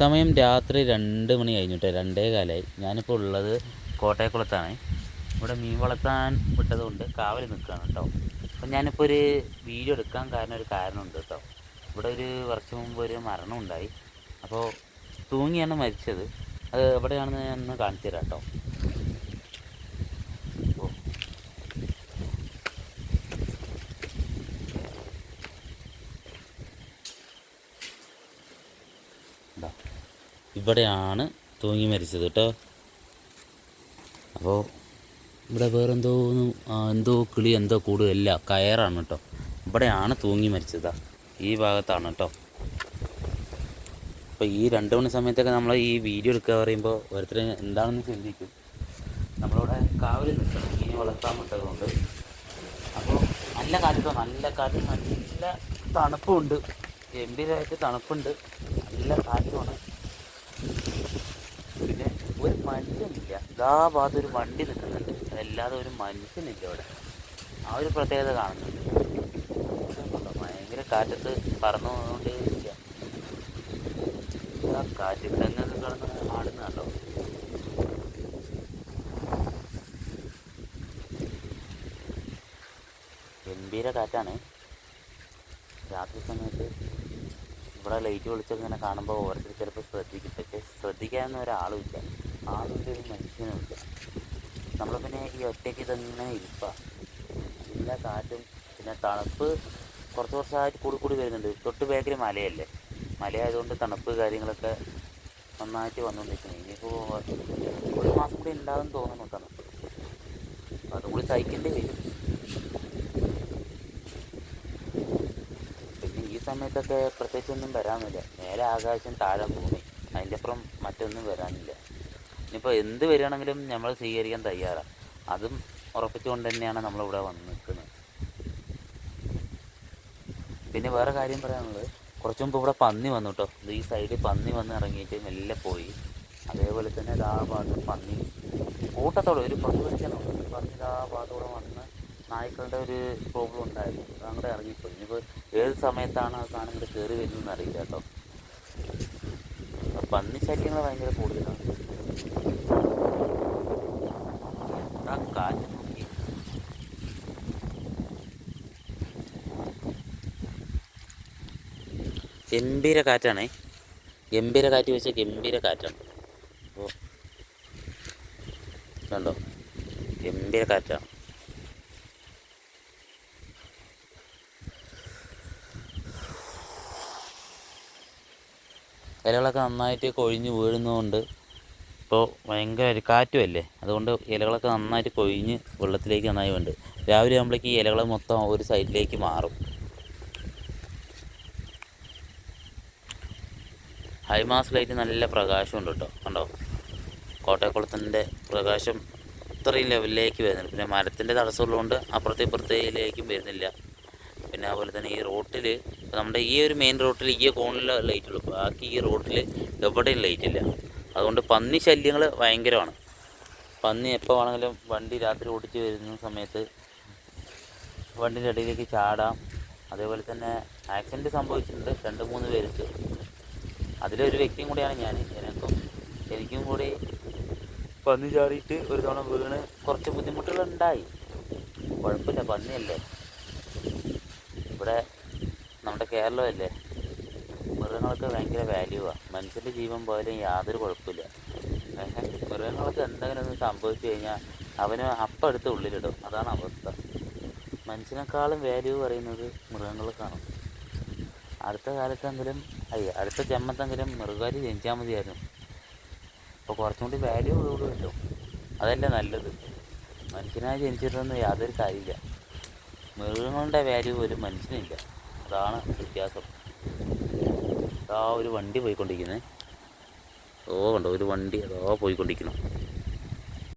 സമയം രാത്രി രണ്ട് മണി കഴിഞ്ഞിട്ട് രണ്ടേ കാലമായി ഞാനിപ്പോൾ ഉള്ളത് കോട്ടയക്കുളത്താണ്. ഇവിടെ മീൻ വളർത്താൻ വിട്ടതുകൊണ്ട് കാവൽ നിൽക്കുകയാണ് കേട്ടോ. അപ്പം ഞാനിപ്പോൾ ഒരു വീഡിയോ എടുക്കാൻ കാരണം ഒരു കാരണമുണ്ട് കേട്ടോ. ഇവിടെ ഒരു വർഷം മുമ്പ് ഒരു മരണം ഉണ്ടായി. അപ്പോൾ തൂങ്ങിയാണ് മരിച്ചത്. അത് എവിടെയാണെന്ന് ഞാൻ കാണിച്ചു തരാം കേട്ടോ. ഇവിടെയാണ് തൂങ്ങി മരിച്ചത് കേട്ടോ. അപ്പോൾ ഇവിടെ വേറെ എന്തോ എന്തോ കിളി എന്തോ കൂടുതലല്ല കയറാണ് കേട്ടോ. ഇവിടെയാണ് തൂങ്ങി മരിച്ചത്. ഈ ഭാഗത്താണ് കേട്ടോ. അപ്പോൾ ഈ രണ്ട് മണി സമയത്തൊക്കെ നമ്മൾ ഈ വീഡിയോ എടുക്കുക പറയുമ്പോൾ ഓരോരുത്തർ എന്താണെന്ന് ചിന്തിക്കും. നമ്മളിവിടെ കാവലിൽ നിൽക്കണം. മീൻ വളർത്താൻ വിട്ടതുകൊണ്ട് അപ്പോൾ നല്ല കാറ്റോ നല്ല കാറ്റ് നല്ല തണുപ്പുണ്ട്. ഗംഭീരമായിട്ട് തണുപ്പുണ്ട്. നല്ല കാറ്റുമാണ് പിന്നെ ഒരു മനുഷ്യനില്ല ഇതാ ഭാഗത്ത് ഒരു വണ്ടി നിൽക്കുന്നുണ്ട്. അതല്ലാതെ ഒരു മനുഷ്യനില്ല ഇവിടെ ആ ഒരു പ്രത്യേകത കാണുന്നുണ്ട്. ഭയങ്കര കാറ്റത്ത് പറന്നു പോകുന്നതുകൊണ്ടേ ഇല്ല ആ കാറ്റ് തെങ്ങൊക്കെ കിടന്ന് ആടുന്നുണ്ടോ ഗംഭീര കാറ്റാണ്. രാത്രി സമയത്ത് ഇവിടെ ലൈറ്റ് വെളിച്ചൊക്കെ ഇങ്ങനെ കാണുമ്പോൾ ഓരോരുത്തർ ചിലപ്പോൾ ശ്രദ്ധിക്കും. പക്ഷേ ശ്രദ്ധിക്കാനൊന്നും ഒരാളും ആളും ഒരു മനുഷ്യനുണ്ട്. നമ്മൾ പിന്നെ ഈ ഒറ്റയ്ക്ക് തന്നെ ഇരിപ്പാ. എല്ലാ കാറ്റും പിന്നെ തണുപ്പ് കുറച്ച് കുറച്ചായിട്ട് കൂടി കൂടി വരുന്നുണ്ട്. തൊട്ട് ബാക്കിൽ മലയല്ലേ? മലയായതുകൊണ്ട് തണുപ്പ് കാര്യങ്ങളൊക്കെ നന്നായിട്ട് വന്നുകൊണ്ടിരിക്കുന്നു ഇനിയിപ്പോൾ ഒരു മാസം കൂടി ഉണ്ടാകും തോന്നുന്നു തണുപ്പ്. അതും കൂടി സഹിക്കേണ്ടി വരും. പിന്നെ ഈ സമയത്തൊക്കെ പ്രത്യേകിച്ചൊന്നും വരാനില്ല. നേരെ ആകാശം താഴെ ഭൂമി. അതിന്റെ അപ്പുറം മറ്റൊന്നും വരാനില്ല. ഇനിയിപ്പോൾ എന്ത് വരികയാണെങ്കിലും നമ്മൾ സ്വീകരിക്കാൻ തയ്യാറാണ് അതും ഉറപ്പിച്ചുകൊണ്ട് തന്നെയാണ് നമ്മളിവിടെ വന്ന് നിൽക്കുന്നത്. പിന്നെ വേറെ കാര്യം പറയാനുള്ളത്. കുറച്ച് മുമ്പ് ഇവിടെ പന്നി വന്നു കേട്ടോ ഈ സൈഡിൽ പന്നി വന്ന് ഇറങ്ങിയിട്ട് മെല്ലെ പോയി. അതേപോലെ തന്നെ ഇതാ ഭാഗത്ത് പന്നി കൂട്ടത്തോടെ ഒരു പന്നി വലിക്കണം പന്നി ഇതാ ഭാഗത്തോടെ വന്ന് നായ്ക്കളുടെ ഒരു പ്രോബ്ലം ഉണ്ടായിരുന്നു. അങ്ങോട്ട് ഇറങ്ങിപ്പോയി. ഇനിയിപ്പോൾ ഏത് സമയത്താണ് ആ സാധനം ഇങ്ങോട്ട് കയറി വരുന്നതെന്ന് അറിയില്ല കേട്ടോ പന്നി ശല്യങ്ങൾ ഭയങ്കര കൂടുതലാണ്. ആ കാറ്റ് ഗംഭീര കാറ്റാണേ. ഗംഭീര കാറ്റ് വെച്ച ഗംഭീര കാറ്റാണ്. അപ്പോൾ കണ്ടോ? ഗംഭീര കാറ്റാണ്. ഇലകളൊക്കെ നന്നായിട്ട് കൊഴിഞ്ഞ് വീഴുന്നതുകൊണ്ട് ഇപ്പോൾ ഭയങ്കര ഒരു കാറ്റുമല്ലേ? അതുകൊണ്ട് ഇലകളൊക്കെ നന്നായിട്ട് കൊഴിഞ്ഞ് വെള്ളത്തിലേക്ക് നന്നായി വേണ്ട രാവിലെ ആകുമ്പോഴേക്ക് ഈ ഇലകൾ മൊത്തം ഒരു സൈഡിലേക്ക് മാറും. ഹൈമാസ് ലൈറ്റ് നല്ല പ്രകാശമുണ്ട് കേട്ടോ. കണ്ടോ? കോട്ടയക്കുളത്തിന്റെ പ്രകാശം ഇത്രയും ലെവലിലേക്ക് വരുന്നുണ്ട്. പിന്നെ മരത്തിന്റെ തടസ്സമുള്ളതുകൊണ്ട് അപ്പുറത്തെ ഇപ്പുറത്തേലേക്കും വരുന്നില്ല. പിന്നെ അതുപോലെ തന്നെ ഈ റോട്ടിൽ നമ്മുടെ ഈ ഒരു മെയിൻ റോട്ടിൽ ഈ കോണിൽ ലൈറ്റ് ഉള്ളൂ. ബാക്കി ഈ റോട്ടിൽ എവിടെയും ലൈറ്റ് ഇല്ല. അതുകൊണ്ട് പന്നി ശല്യങ്ങൾ ഭയങ്കരമാണ്. പന്നി എപ്പോൾ വേണമെങ്കിലും വണ്ടി രാത്രി ഓടിച്ച് വരുന്ന സമയത്ത് വണ്ടിന്റെ ഇടയിലേക്ക് ചാടാം. അതേപോലെ തന്നെ ആക്സിഡന്റ് സംഭവിച്ചിട്ടുണ്ട് രണ്ട് മൂന്ന് പേർക്ക്. അതിലൊരു വ്യക്തിയും കൂടിയാണ് ഞാൻ എനിക്കും എനിക്കും കൂടി പന്നി ചാടിയിട്ട് ഒരു തവണ വീണ് കുറച്ച് ബുദ്ധിമുട്ടുകളുണ്ടായി. കുഴപ്പമില്ല പന്നിയല്ലേ. ഇവിടെ നമ്മുടെ കേരളമല്ലേ? മൃഗങ്ങൾക്ക് ഭയങ്കര വാല്യൂവാണ് മനുഷ്യന്റെ ജീവൻ പോയാലും യാതൊരു കുഴപ്പമില്ല. മൃഗങ്ങൾക്ക് എന്തെങ്കിലും ഒന്ന് സംഭവിച്ചു കഴിഞ്ഞാൽ അവന് അപ്പം എടുത്ത് ഉള്ളിലിടും. അതാണ് അവസ്ഥ. മനുഷ്യനേക്കാളും വാല്യൂ പറയുന്നത് മൃഗങ്ങൾക്കാണ് അടുത്ത കാലത്തെങ്കിലും അയ്യ അടുത്ത ജന്മത്തെങ്കിലും മൃഗാരി ജനിച്ചാൽ മതിയായിരുന്നു. അപ്പോൾ കുറച്ചും കൂടി വാല്യൂ കൂടുമല്ലോ അതല്ലേ നല്ലത്. മനുഷ്യനായി ജനിച്ചിട്ടൊന്നും യാതൊരു കാര്യമില്ല. മൃഗങ്ങളുടെ വാല്യൂ ഒരു മനുഷ്യനില്ല. അതാണ് വ്യത്യാസം. ആ ഒരു വണ്ടി പോയിക്കൊണ്ടിരിക്കുന്നത് ഓ കണ്ടോ? ഒരു വണ്ടി അതോ പോയിക്കൊണ്ടിരിക്കണം